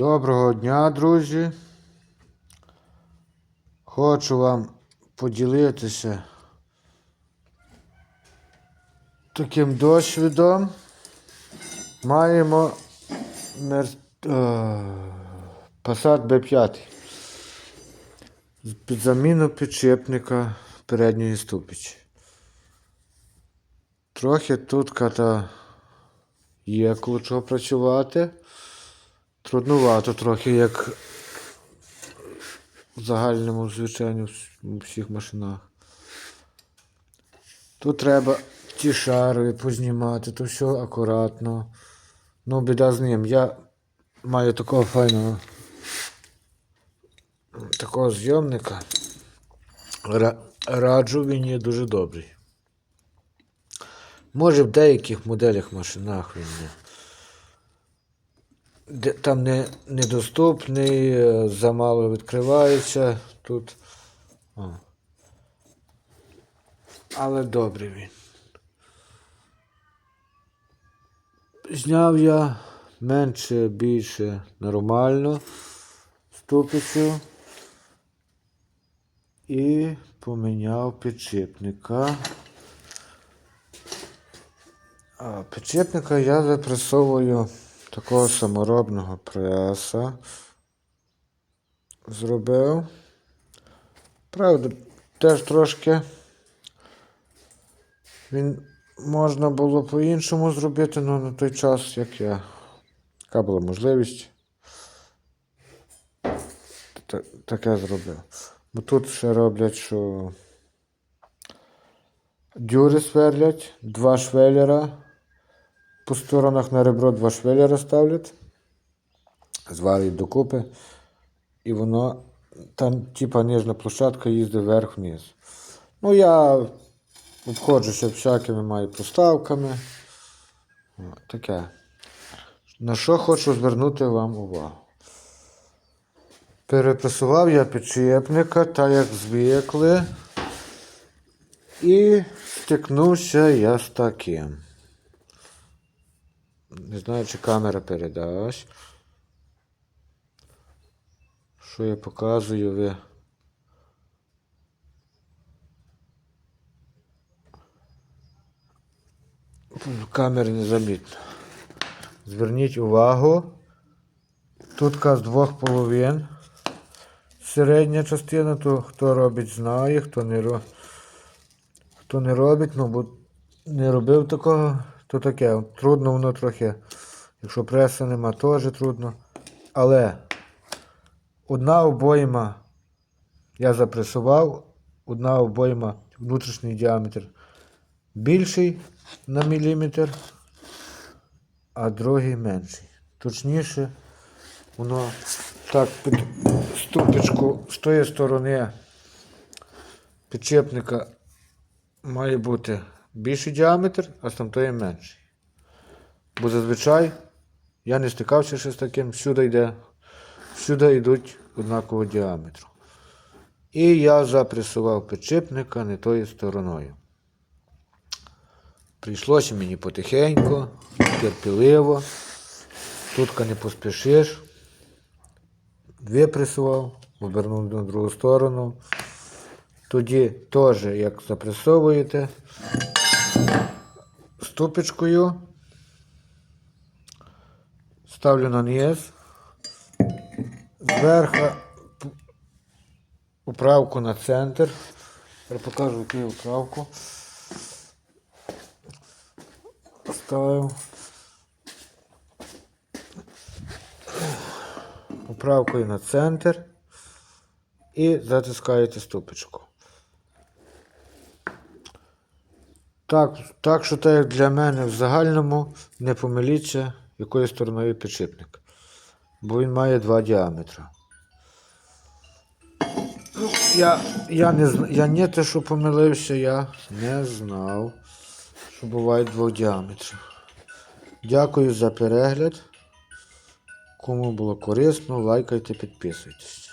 Доброго дня, друзі. Хочу вам поділитися таким досвідом. Маємо мер... Passat B5 під заміну підшипника передньої ступичі. Трохи тут ката є коло працювати. Труднувато трохи, як в загальному звичайно у всіх машинах. Тут треба ті шари познімати, то все акуратно. Ну, біда з ним. Я маю такого файного такого зйомника. Раджу, він є дуже добрий. Може, в деяких моделях машинах він є. Там не, недоступний, е, замало відкривається тут. О. Але добрий він. Зняв я менше, більше нормально ступицю і поміняв підшипника. А підшипника я запресовую такого саморобного преса. Зробив. Правда, теж трошки він можна було по-іншому зробити, але на той час, як я, яка була можливість, та- таке зробив. Бо тут ще роблять, що дюри сверлять, два швеллера. По сторонах на ребро два швеллера ставлять, зварюють докупи, і воно там, типа, нижня площадка їздить вверх-вниз. Ну, я обходжуся всякими маю поставками. Таке. На що хочу звернути вам увагу. Перепресував я підшипника, так як звикли. І стикнувся я з таким. Не знаю, чи камера передасть. Що я показую, ви. В камері не замітно. Зверніть увагу. Тут з двох половин. Середня частина, то хто робить, знає, хто не, ро... хто не робить, ну не робив такого, то таке. Трудно воно трохи. Якщо преса нема, теж трудно. Але одна обойма я запресував, одна обойма внутрішній діаметр більший на міліметр, а другий менший. Точніше, воно так під ступочку з тої сторони підчепника має бути більший діаметр, а з тамтої менший. Бо зазвичай я не стикався ще з таким, всюди йде, всюди йдуть однакового діаметру. І я запресував підчепника не тою стороною. Прийшлося мені потихеньку, терпеливо. Тутка не поспішиш. Випресував, обернув на другу сторону. Тоді теж, як запресовуєте, ступочкою ставлю на низ, зверху управку на центр. Тепер покажу, яку управку. Ставив. Управкою на центр і затискаєте ступочку. Так, так що так для мене в загальному не помиліться, якою стороною підшипник. Бо він має два діаметри. Ну, Я, я, не, я не те, що помилився, я не знав, що буває двох діаметрів. Дякую за перегляд. Кому було корисно, лайкайте, підписуйтесь.